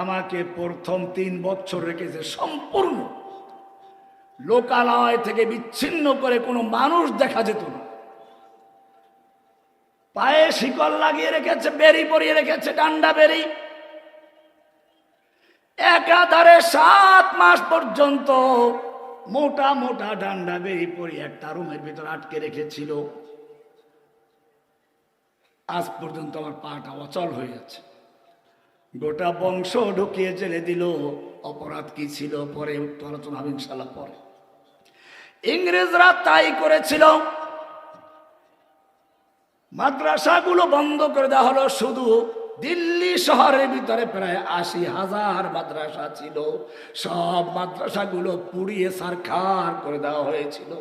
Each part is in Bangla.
আমাকে প্রথম তিন বছর রেখেছে সম্পূর্ণ। লোকালয় থেকে বিচ্ছিন্ন করে কোনো মানুষ দেখা যেত না। পায়ে শিকল লাগিয়ে রেখেছে, বেরি পরিয়ে রেখেছে, ডান্ডা বেরি। একাধারে সাত মাস পর্যন্ত মোটা মোটা ডান্ডা বেরি পরিয়ে একটা রুমের ভিতর আটকে রেখেছিল। আজ পর্যন্ত আমার পাটা অচল হয়ে যাচ্ছে গোটা বংশ ঢুকিয়ে জেলে দিল। অপরাধ কি ছিল? পরে উত্তর আলোচনা হবে ইনশাল্লাহ পরে। ইংরেজরা তাই করেছিল। মাদ্রাসাগুলো বন্ধ করে দেওয়া হলো। শুধু দিল্লি শহরের ভিতরে প্রায় আশি হাজার মাদ্রাসা ছিল। সব মাদ্রাসাগুলো পুড়িয়ে সারখার করে দেওয়া হয়েছিল।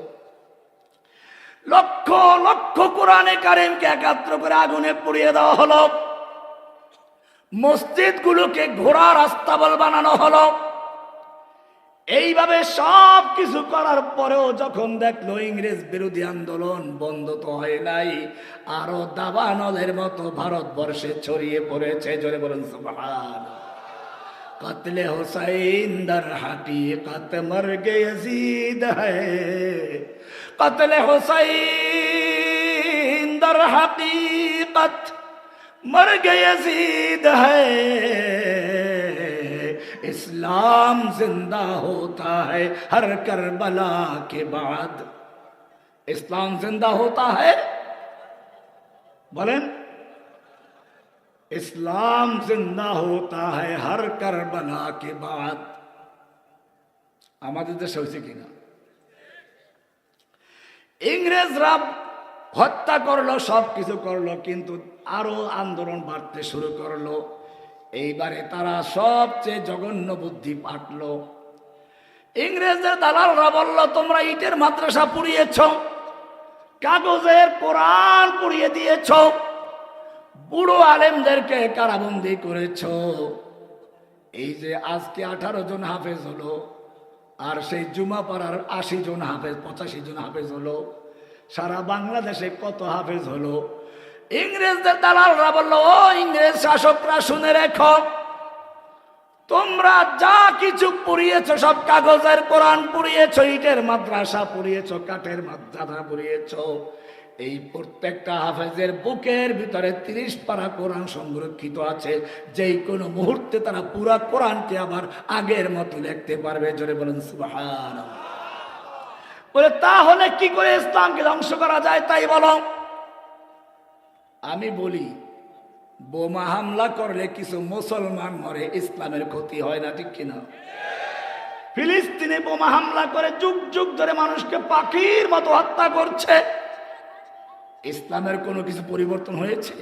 লক্ষ লক্ষ কোরআনে কারিমকে একাত্র করে আগুনে পুড়িয়ে দেওয়া হলো। মসজিদগুলোকে ঘোড়া রাস্তা বল বানানো হলো। এইভাবে সব কিছু করার পরেও যখন দেখল ইংরেজ বিরোধী আন্দোলন বন্ধ তো হয় নাই, আরও দাবানলের মতো ভারতবর্ষে ছড়িয়ে পড়েছে। জোরে বলুন, সুবহান। কাতলে হোসাইন দর হাটি, কত মর গে ইয়াজিদ হে কাতলে হোসাইন দর হাকিকত मर गए यजीद है इस्लाम जिंदा होता है हर करबला के बाद इस्लाम जिंदा होता है बोलें इस्लाम जिंदा होता है हर करबला के बाद আমাদের দেশে হয়েছে কিনা ইংরেজরা হত্যা করল, সব কিছু করল, কিন্তু আরও আন্দোলন বাড়তে শুরু করল। এইবারে তারা সবচেয়ে জঘন্য বুদ্ধি পাঠলো। ইংরেজদের দালালরা বলল, তোমরা ইটের মাদ্রাসা পুড়িয়েছ, কাগজের কোরআন পুড়িয়ে দিয়েছ, বুড়ো আলেমদেরকে কারাবন্দি করেছ। এই যে আজকে আঠারো জন হাফেজ হলো, আর সেই জুমা পাড়ার আশি জন হাফেজ, পঁচাশি জন হাফেজ হলো সারা বাংলাদেশে কত হাফেজ হলো? ইংরেজদের দালালরা বলল, ও ইংরেজ শাসকরা, শুনে রেখো। তোমরা যা কিছু পুড়িয়েছ, সব কাগজের কোরআন পুড়িয়েছ, ইটের মাদ্রাসা পুড়িয়েছ, কাঠের মাদ্রাসা পুড়িয়েছ। এই প্রত্যেকটা হাফেজের বুকের ভিতরে তিরিশ পারা কোরআন সংরক্ষিত আছে। যেই কোনো মুহূর্তে তারা পুরা কোরআনকে আবার আগের মতো লিখতে পারবে। জোরে বলেন সুবাহান বলে তাহলে কি করে ইসলামকে ধ্বংস করা যায় তাই বলো? আমি বলি, বোমা হামলা করলে কিছু মুসলমান মরে, ইসলামের ক্ষতি হয় না, ঠিক কিনা? ফিলিস্তিনে বোমা হামলা করে যুগ যুগ ধরে মানুষকে পাখির মতো হত্যা করছে। ইসলামের কোনো কিছু পরিবর্তন হয়েছে?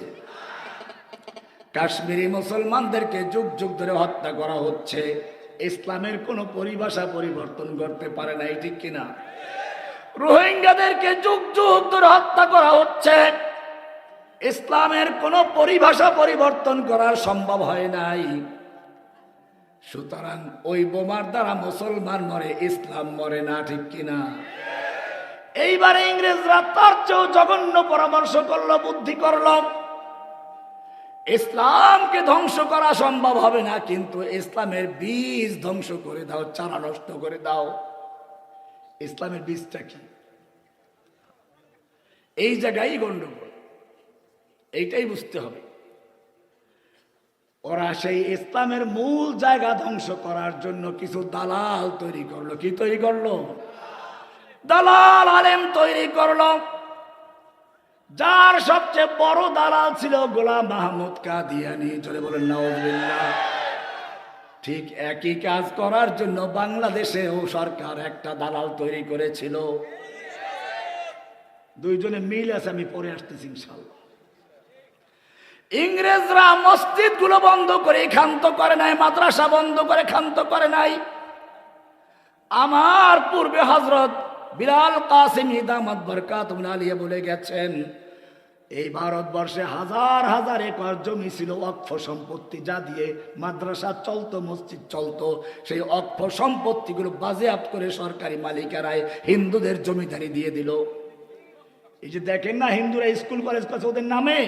কাশ্মীরি মুসলমানদেরকে যুগ যুগ ধরে হত্যা করা হচ্ছে। ইসলামের কোনো পরিভাষা পরিবর্তন করতে পারে না ঠিক কিনা? রোহিঙ্গাদেরকে যুগ যুগ ধরে হত্যা করা হচ্ছে। ইসলামের কোন পরিভাষা পরিবর্তন করা সম্ভব হয় নাই। সুতরাং ওই বোমার দ্বারা মুসলমান মরে, ইসলাম মরে না, ঠিক কিনা? এইবারে ইংরেজরা তার চেয়েও জঘন্য পরামর্শ করল, বুদ্ধি করল। ইসলামকে ধ্বংস করা সম্ভব হবে না, কিন্তু ইসলামের বীজ ধ্বংস করে দাও, চারা নষ্ট করে দাও। ইসলামের বীজটা কি? এই জায়গায় গন্ডগোল। এইটাই বুঝতে হবে। ওরা সেই ইসলামের মূল জায়গা ধ্বংস করার জন্য কিছু দালাল তৈরি করল। কি তৈরি করল? দালাল আলেম তৈরি করল। যার সবচেয়ে বড় দালাল ছিল গোলাম মাহমুদ কাদিয়ানি। চলে বলেন নওয়াজবিল্লাহ ঠিক একই কাজ করার জন্য বাংলাদেশেও সরকার একটা দালাল তৈরি করেছিল। দুইজনে মিল আছে, আমি পরে আসতেছি ইংরেজরা মসজিদগুলো বন্ধ করে ক্ষান্ত করে নাই, মাদ্রাসা বন্ধ করে ক্ষান্ত করে নাই। আমার পূর্বে হজরত বিলাল কাসিম ইদামত বরকাত আলিয়া বলে গেছেন এই ভারতবর্ষে হাজার হাজার একর জমি ছিল অক্ষ সম্পত্তি যা দিয়ে মাদ্রাসা চলতো, মসজিদ চলতো। সেই অক্ষ সম্পত্তিগুলো বাজেয়াপ্ত করে সরকারি মালিকেরায় হিন্দুদের জমিদারি দিয়ে দিল। এই যে দেখেন না, হিন্দুরা স্কুল, কলেজ করছে, ওদের নামে?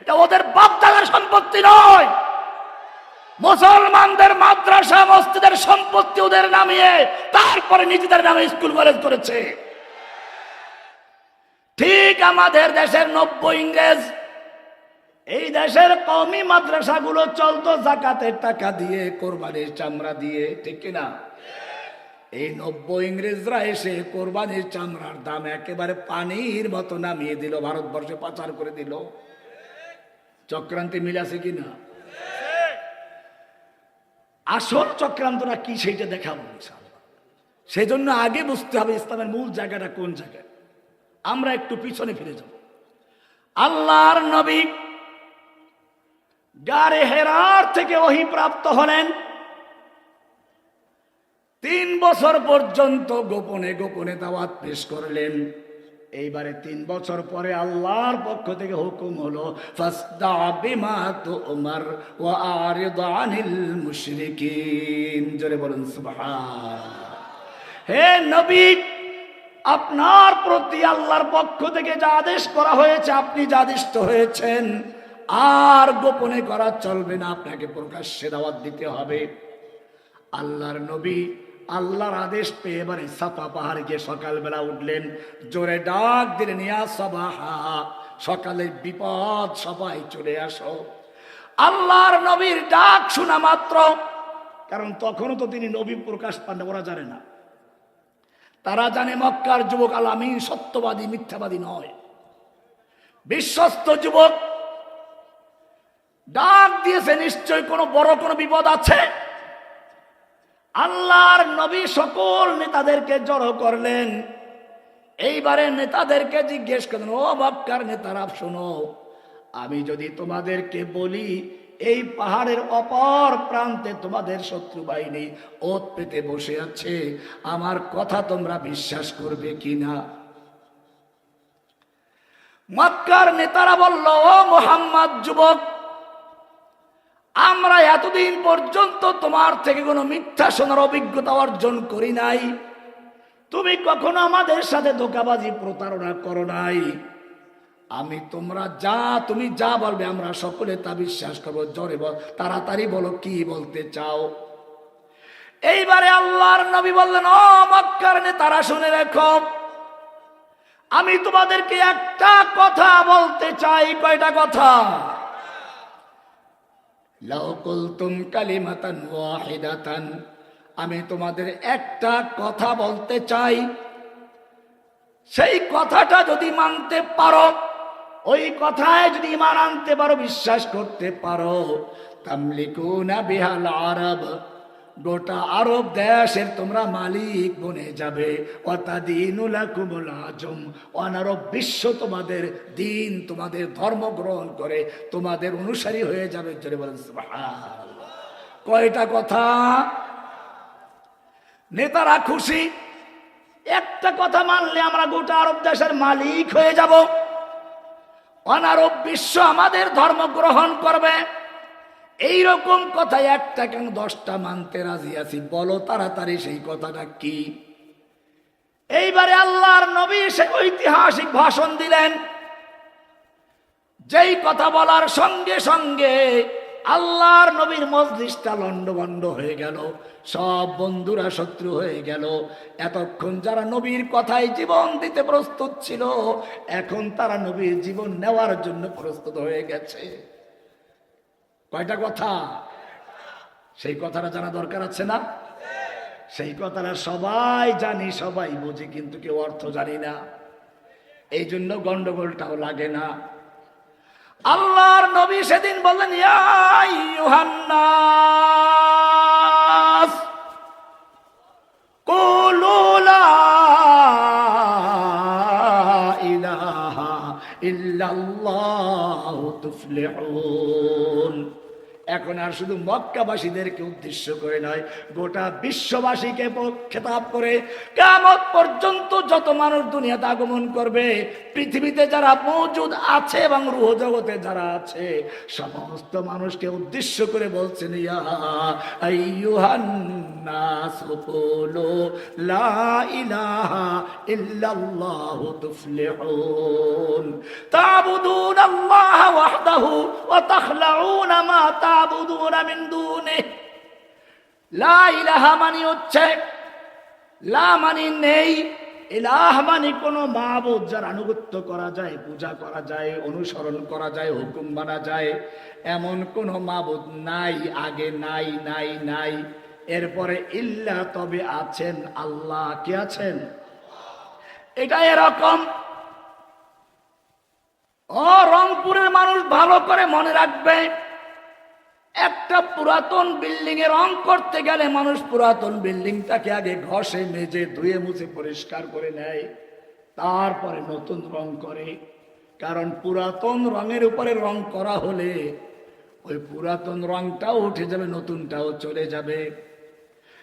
এটা ওদের বাপ দাদার সম্পত্তি নয়। মুসলমানদের মাদ্রাসা, মসজিদের সম্পত্তি ওদের নামিয়ে তারপরে নিজেদের নামে স্কুল, কলেজ করেছে। ঠিক আমাদের দেশের নব্য ইংরেজ, এই দেশের কমি মাদ্রাসাগুলো চলতো জাকাতের টাকা দিয়ে, কোরবানির চামড়া দিয়ে, ঠিক কিনা? এই নব্য ইংরেজরা এসে কোরবানির চামড়ার দাম একেবারে পানির মতো নামিয়ে দিল, ভারতবর্ষে পাচার করে দিল। চক্রান্তি মিল আছে কিনা? আসল চক্রান্তটা কি সেইটা দেখাবো ইনশাআল্লাহ। সেজন্য আগে বুঝতে হবে ইসলামের মূল জায়গাটা কোন জায়গায়। আমরা একটু পিছনে ফিরে যাব। আল্লাহর নবী গারে হেরার থেকে ওহি প্রাপ্ত হলেন। তিন বছর পর্যন্ত গোপনে গোপনে দাওয়াত পেশ করলেন। এইবারে তিন বছর পরে আল্লাহর পক্ষ থেকে হুকুম হলো জোরে বলুন হে নবী আপনার প্রতি আল্লাহর পক্ষ থেকে যা আদেশ করা হয়েছে, আপনি যা আদিষ্ট হয়েছেন, আর গোপনে করা চলবে না, আপনাকে প্রকাশ্যে দাওয়াত দিতে হবে। আল্লাহর নবী আল্লাহর আদেশ পেয়ে এবারে সাফা পাহাড়ে গিয়ে সকালবেলা উঠলেন, জোরে ডাক দিলেন, ইয়া সবাহা, সকালে বিপদ, সবাই চলে আসো। আল্লাহর নবীর ডাক শোনা মাত্র, কারণ তখনও তো তিনি নবী প্রকাশ পান, ওরা জানে না। তারা জানে মক্কার যুবক আলামিন সত্যবাদী, মিথ্যাবাদী নয়। বিশ্বস্ত যুবক ডাক দিয়েছে, নিশ্চয় কোনো বড় কোনো বিপদ আছে? আল্লাহর নবী সকল নেতাদেরকে জড়ো করলেন। এইবারে নেতাদেরকে জিজ্ঞেস করলেন, ও মক্কার নেতারা, শোনো, আমি যদি তোমাদেরকে বলি এই পাহাড়ের অপর প্রান্তে তোমাদের শত্রু বাহিনী ওত পেতে বসে আছে। আমার কথা তোমরা বিশ্বাস করবে কিনা? মক্কার নেতারা বলল, ও মোহাম্মদ যুবক, আমরা এতদিন পর্যন্ত তোমার থেকে কোনো মিথ্যা শোনার অভিজ্ঞতা অর্জন করি নাই। তুমি কখনো আমাদের সাথে ধোকাবাজি প্রতারণা করো নাই। আমি তোমরা যা, তুমি যা বলবে, আমরা সকলে তা বিশ্বাস করব। জোরে বল, তাড়াতাড়ি বলো, কি বলতে চাও? এইবারে আল্লাহর নবী বললেন, ও মক্কার তারা শুনে রেখো। আমি তোমাদেরকে একটা কথা বলতে চাই, কয়টা কথা? আমি তোমাদের একটা কথা বলতে চাই। সেই কথাটা যদি মানতে পারো ওই কথায় যদি ইমান আনতে পারো, বিশ্বাস করতে পারো। তামলিকুনা বিহাল আরব। গোটা আরব দেশের তোমরা মালিক বনে যাবে। অনারব বিশ্ব তোমাদের দিন, তোমাদের ধর্ম গ্রহণ করে, তোমাদের অনুসারী হয়ে যাবে। কয়টা কথা? নেতারা খুশি। একটা কথা মানলে আমরা গোটা আরব দেশের মালিক হয়ে যাব। অনারব বিশ্ব আমাদের ধর্ম গ্রহণ করবে। এই রকম কথা একটা কেন দশটা মানতে রাজি আছি? বলো তাড়াতাড়ি সেই কথাটা কি? এইবারে আল্লাহর নবী সে ঐতিহাসিক ভাষণ দিলেন। যেই কথা বলার সঙ্গে সঙ্গে আল্লাহর নবীর মজলিসটা লন্ডভন্ড হয়ে গেল, সব বন্ধুরা শত্রু হয়ে গেল। এতক্ষণ যারা নবীর কথায় জীবন দিতে প্রস্তুত ছিল, এখন তারা নবীর জীবন নেওয়ার জন্য প্রস্তুত হয়ে গেছে। কয়টা কথা? সেই কথাটা জানা দরকার আছে না? সেই কথাটা সবাই জানি, সবাই বুঝি, কিন্তু কেউ অর্থ জানি না। এই জন্য গন্ডগোলটাও লাগে না। আল্লাহর নবী সেদিন বললেন "ইয়া আইয়ুহান্নাস, কুলু লা ইলাহা ইল্লাল্লাহু তুফলিহুন। এখন আর শুধু মক্কাবাসীদেরকে উদ্দেশ্য করে নয়, গোটা বিশ্ববাসীকে খেতাব করে কেমন পর্যন্ত যত মানুষ দুনিয়াতে আগমন করবে, পৃথিবীতে যারা মজুদ আছে এবং রুহ জগতে যারা আছে, সমস্ত মানুষকে উদ্দেশ্য করে বলছেন, ইয়া মা তা'বুদুন তা'বুদুনা মিন দুনিহি। লা ইলাহা মানে হচ্ছে, লা মানে নেই, ইলাহ মানে কোনো মাহবুদ যার আনুগত্য করা যায়, পূজা করা যায়, অনুসরণ করা যায়, হুকুম মানা যায়, এমন কোনো মাহবুদ নাই, আগে নাই নাই নাই। এরপরে ইল্লা তবে আছেন, আল্লাহ কে আছেন? এটা এরকম। ও রংপুরের মানুষ ভালো করে মনে রাখবে একটা পুরাতন বিল্ডিং এ রং করতে গেলে মানুষ পুরাতন বিল্ডিংটাকে আগে ঘষে মেজে ধুয়ে মুছে পরিষ্কার করে নেয়, তারপরে নতুন রং করে। কারণ পুরাতন রঙের উপরে রং করা হলে ওই পুরাতন রংটাও উঠে যাবে, নতুনটাও চলে যাবে।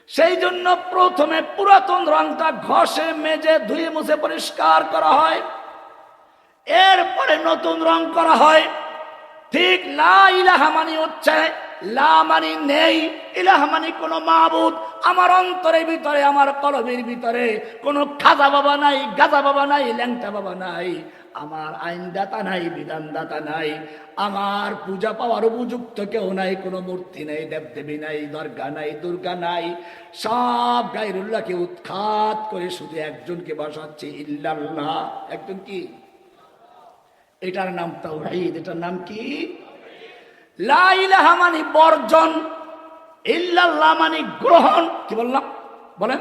সেই জন্য প্রথমে পুরাতন রংটা ঘষে মেজে ধুয়ে মুছে পরিষ্কার করা হয়। এরপরে নতুন রং করা হয়। ঠিক লা ইলাহা মানি হচ্ছে, লা মানি নেই, ইলাহা মানি কোনো মাহবুদ আমার অন্তরের ভিতরে, আমার কলবের ভিতরে কোনো খাজা বাবা নাই, গাজা বাবা নাই, ল্যাংটা বাবা নাই। আমার আইনদাতা নাই, বিধানদাতা নাই। আমার পূজা পাওয়ার উপযুক্ত কেউ নাই, কোনো মূর্তি নেই, দেবদেবী নাই, দর্গা নাই, দুর্গা নাই। সব গাইরুল্লাহকে উৎখাত করে শুধু একজনকে বসাচ্ছে, ইল্লাল্লাহ। একজন কি? এটার নাম তাওহীদ, এটার নাম কি? লা ইলাহা মানে বর্জন, ইল্লাল্লাহ মানে গ্রহণ। কি বললাম? বলেন।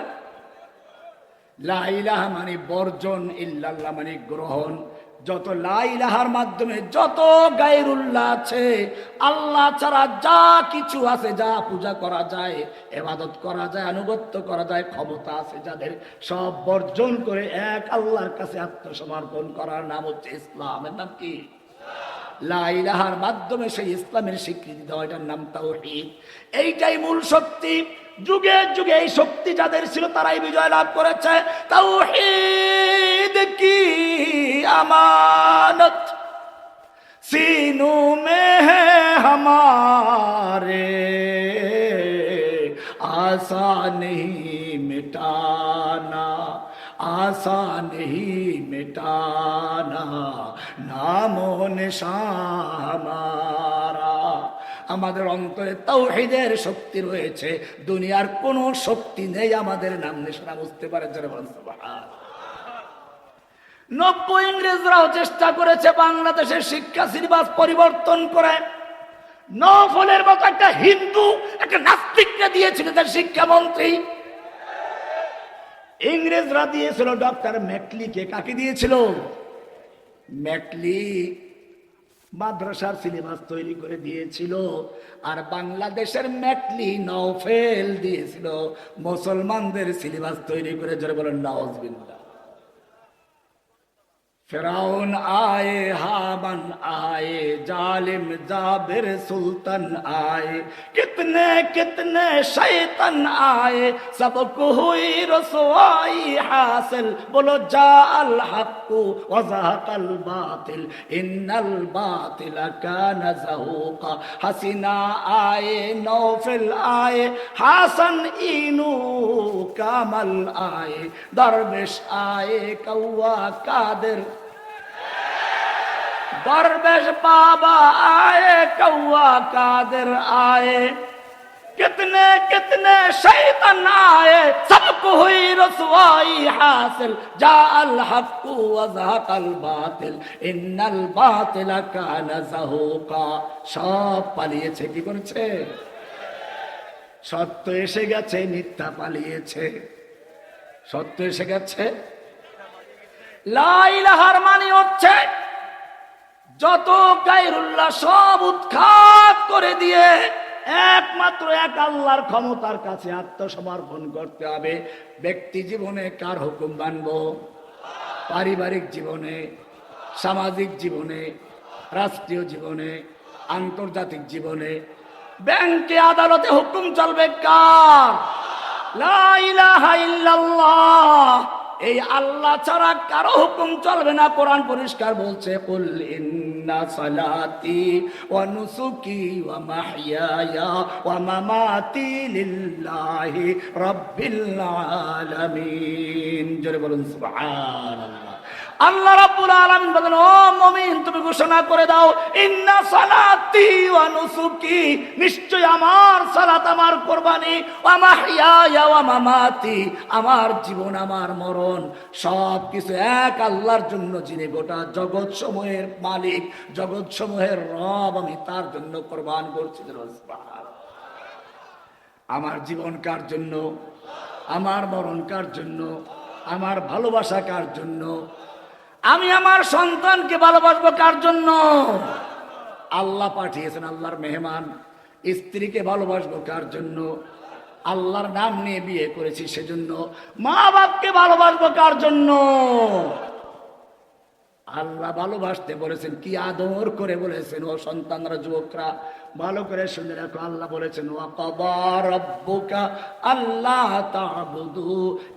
লা ইলাহা মানে বর্জন, ইল্লাল্লাহ মানে গ্রহণ। যত লা ইলাহার মাধ্যমে যত গায়রুল্লাহ আছে, আল্লাহ ছাড়া যা কিছু আছে, যা পূজা করা যায় এবাদত করা যায়, আনুগত্য করা যায়, ক্ষমতা আছে যাদের, সব বর্জন করে এক আল্লাহর কাছে আত্মসমর্পণ করার নাম হচ্ছে ইসলামের নাম কি? লাইলাহার মাধ্যমে সেই ইসলামের স্বীকৃতি দেওয়া, এটার নাম তাওহিদ। এইটাই মূল শক্তি। যুগে যুগে এই শক্তি যাদের ছিল, তারাই বিজয় লাভ করেছে। তাও কি? আমানত। সিনু মে হামারে। আসা নেই आशा नहीं मिटाना नामो निशान हमारा আমাদের অন্তরে তৌহিদের শক্তি রয়েছে দুনিয়ার কোনো শক্তি নেই আমাদের নাম নিশানা বুঝতে পারে যারা বলেন সুবহানাল্লাহ। নব্য ইংরেজরাও চেষ্টা করেছে বাংলাদেশের শিক্ষা সিলেবাস পরিবর্তন করে নফলের মতো একটা হিন্দু একটা নাস্তিককে দিয়েছিল তার শিক্ষামন্ত্রী ইংরেজরা দিয়েছিল, ডক্টর ম্যাটলিকে কাকে দিয়েছিল? ম্যাটলি মাদ্রাসার সিলেবাস তৈরি করে দিয়েছিল আর বাংলাদেশের ম্যাটলি নফেল দিয়েছিল। মুসলমানদের সিলেবাস তৈরি করে যারা বলেন, নওয়াজ ফেরাউন আয়ে হাবান আয়ে, জালিম জাবির সুলতান আয়ে। কিতনে কিতনে শৈতন আয়ে সব হুই রসোয়াই হাসিল। বলো যা আল হাক্কু ওজাহাত আল বাতিল, ইন্নাল বাতিল কানা জাহুকা হাসিনা আয়ে নৌফিল আয়ে, হাসান ইনু কামাল আয়ে। দরবেশ আয়ে কৌয়া কাদের दरवेश बाबा आए कौआ कादिर आए कितने कितने शैतन आए सबको हुई रसवाई हासिल जा अल हक वजहकल बातिल इन्नल बातिल कान ज़हूका সব পালিয়েছে কি করেছে সত্য এসে গেছে মিথ্যা পালিয়েছে সত্য এসে গেছে লাইলাহার মানে হচ্ছে যত গাইরুল্লাহ সব উৎখাত করে দিয়ে একমাত্র এক আল্লাহর ক্ষমতার কাছে আত্মসমর্পণ করতে হবে। ব্যক্তি জীবনে কার হুকুম মানব? পারিবারিক জীবনে, সামাজিক জীবনে, রাষ্ট্রীয় জীবনে, আন্তর্জাতিক জীবনে? ব্যাংকে আদালতে হুকুম চলবে কার? এই আল্লাহ ছাড়া কারও হুকুম চলবে না। কোরআন পরিষ্কার বলছে কুল ইন্না সালাতি ওয়া নুসুকি ওয়া মাহইয়ায়া ওয়া মামাতি লিল্লাহি রাব্বিল আল্লাহ রাব্বুল আলামিন বলেন, ও মুমিন, তুমি ঘোষণা করে দাও, ইন্না সালাতি ওয়া নুসুকি, নিশ্চয় আমার সালাত আমার কুরবানি, ওয়া মাহইয়া ওয়া মামাতি, আমার জীবন, আমার মরণ সব কিছু এক আল্লাহর জন্য, যিনি গোটা জগৎ সমূহের মালিক, জগৎ সমূহের রব, আমি তার জন্য কোরবান করছি। আমার জীবন কার জন্য? আমার মরণ কার জন্য? আমার ভালোবাসা কার জন্য? আমি আমার সন্তানকে ভালোবাসবো কার জন্য? আল্লাহ পাঠিয়েছেন, আল্লাহর মেহমান। স্ত্রীকে ভালোবাসবো কার জন্য? আল্লাহর নাম নিয়ে বিয়ে করেছি সেজন্য। মা বাপকে ভালোবাসবো কার জন্য? আল্লাহ ভালোবাসতে বলেছেন, কি আদর করে বলেছেন, ও সন্তানরা, যুবকরা, ভালো করে শুনে রাখো, আল্লাহ বলেছেন ও আল্লাহ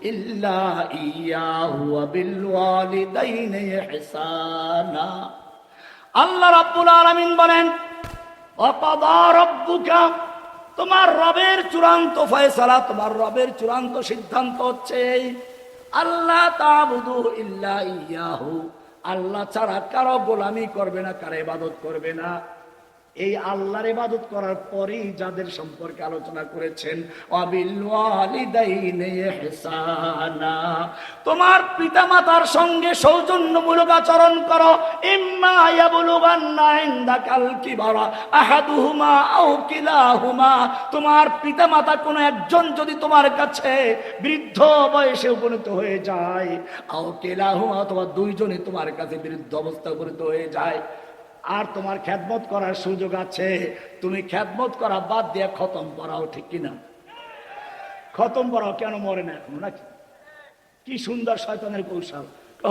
ইল্লা আল্লাহ রাব্বুল আলামিন বলেন রব্বুকা, তোমার রবের চূড়ান্ত ফয়সালা, তোমার রবের চূড়ান্ত সিদ্ধান্ত হচ্ছে আল্লাহ তাবুদু ইল্লা ইয়াহু। আল্লাহ ছাড়া কারও গোলামি করবে না কারও ইবাদত করবে না। এই আল্লাহর ইবাদত করার পরেই যাদের সম্পর্কে আলোচনা করেছেন তোমার পিতামাতার সঙ্গে সৌজন্যমূলক আচরণ করো। তোমার পিতামাতা কোনো একজন যদি তোমার কাছে বৃদ্ধ বয়সে উপনীত হয়ে যায়, আও কিলাহুমা অথবা দুইজনে তোমার কাছে বৃদ্ধ অবস্থা উপনীত হয়ে যায় আর তোমার খ্যাতমত করার সুযোগ আছে। তুমি খ্যাতমত করা বাদ দিয়ে খতম পড়াও, ঠিক কিনা? খতম পড়াও, কেন মরে না এখনও নাকি? কি সুন্দর শয়তানের কৌশল।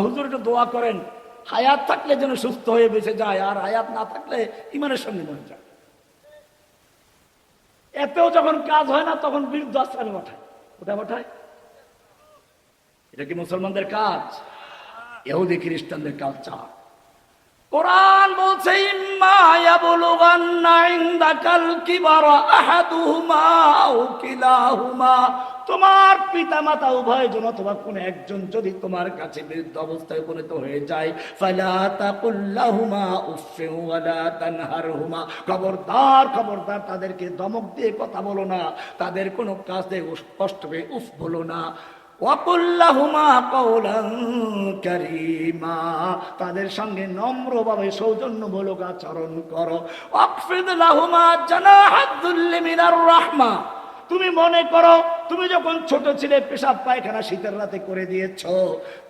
হুজুর, একটু দোয়া করেন। হায়াত থাকলে যেন সুস্থ হয়ে বেঁচে যায়, আর হায়াত না থাকলে ইমানের সঙ্গে মরে যায়। এতেও যখন কাজ হয় না, তখন বৃদ্ধ আশ্রমে পাঠায়। কোথায় পাঠায়? এটা কি মুসলমানদের কাজ? এহুদি খ্রিস্টানদের কালচার। কোরআন বলছে, ইম্মা ইয়াবলুগান্না ইনদাকাল কিবারা আহাদুহুমা আও তোমার পিতামাতা উভয় জন অথবা কোন একজন যদি তোমার কাছে বৃদ্ধ অবস্থায় উপনীত হয়ে যায় খবরদার খবরদার, তাদেরকে দমক দিয়ে কথা বলো না, তাদের কোনো কাজ দিয়ে কষ্ট পেয়ে উফ বলো না। তাদের সঙ্গে নম্রভাবে সৌজন্যমূলক আচরণ করো। ওয়াকফিদ লাহুমা জানা মিনার রাহমা। তুমি মনে করো, তুমি যখন ছোট ছিলে, পেশাব পায়খানা শীতের রাতে করে দিয়েছ।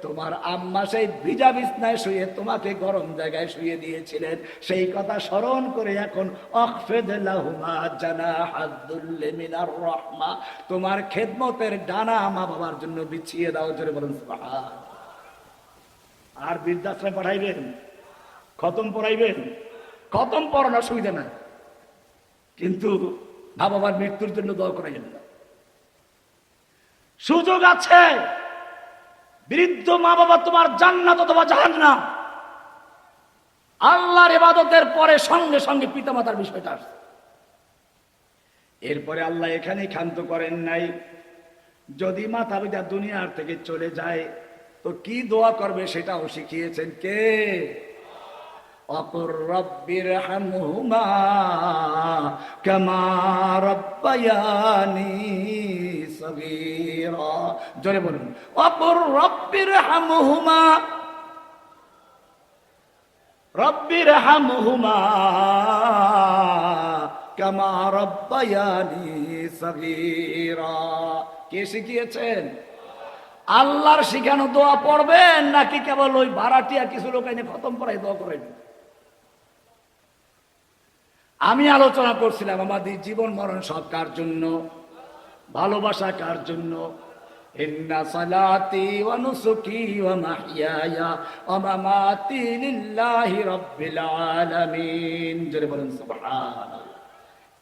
তোমার আম্মা সেই ভিজা বিছনায় শুয়ে তোমাকে গরম জায়গায় শুয়ে দিয়েছিলেন। সেই কথা স্মরণ করে এখন রাহমা। তোমার খেদমতের ডানা মা বাবার জন্য বিছিয়ে দাও, জোরে বলুন আর বৃদ্ধাশ্রমে পাঠাইবেন? খতম পড়াইবেন? খতম পড়ানোর সুবিধা নাই। কিন্তু মা বাবার মৃত্যুর জন্য দোয়া করাইবেন না সুযোগ আছে। বৃদ্ধ মা বাবা তোমার জান্নাত অথবা জাহান্নাম। আল্লাহর ইবাদতের পরে সঙ্গে সঙ্গে পিতামাতার বিষয়টা আসছে। এরপরে আল্লাহ এখানে ক্ষান্ত করেন নাই। যদি মাতা পিতা দুনিয়ার থেকে চলে যায়, তো কি দোয়া করবে সেটাও শিখিয়েছেন কে? অপর রব্বির হামহুমা কামা রব্বায়ানি সগীরা। জোরে বলুন, অপর রব্বির হামহুমা রব্বির হামহুমা কামা রব্বায়ানি সগীরা। কে শিখিয়েছেন? আল্লাহর শিখানো দোয়া পড়বেন নাকি কেবল ওই ভাড়াটিয়া কিছু লোক এনে খতম করাই দোয়া করাইবেন আমি আলোচনা করছিলাম আমাদের জীবন মরণ সব কার জন্য? ভালোবাসা কার জন্য? বলেন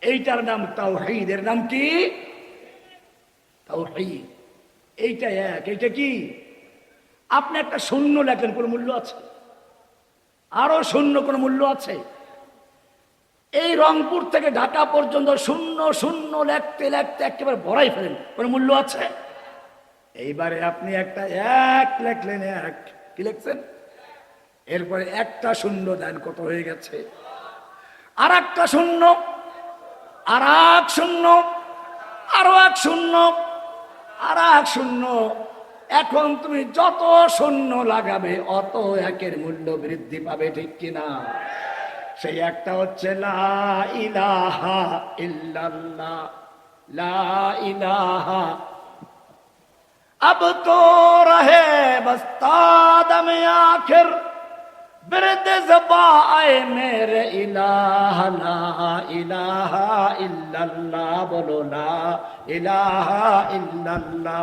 এইটার নাম তাওহীদের নাম কি? তাওহীদ। এইটা এক। এইটা কি? আপনি একটা শূন্য লেখেন, কোনো মূল্য আছে? আরও শূন্য কোনো মূল্য আছে? এই রংপুর থেকে ঢাকা পর্যন্ত শূন্য শূন্য লেখতে লেখতে একেবারে ভরাই ফেলেন। কোনো মূল্য আছে? এইবারে আপনি একটা এক লেখলেন, এক। কি লেখছেন? এরপরে একটা শূন্য দেন, কত হয়ে গেছে? আর একটা শূন্য আর এক শূন্য, আরও এক শূন্য আর এক শূন্য। এখন তুমি যত শূন্য লাগাবে, অত একের মূল্য বৃদ্ধি পাবে, ঠিক কিনা? সেই একটা হচ্ছে লা ইলাহা ইল্লাল্লাহ লা ইলাহা अब तो रहे बस्ता दम आखिर बिरद जबा आए मेरे इलाह ला इलाहा इल्लल्लाह बोलो ला इलाहा इल्लल्लाह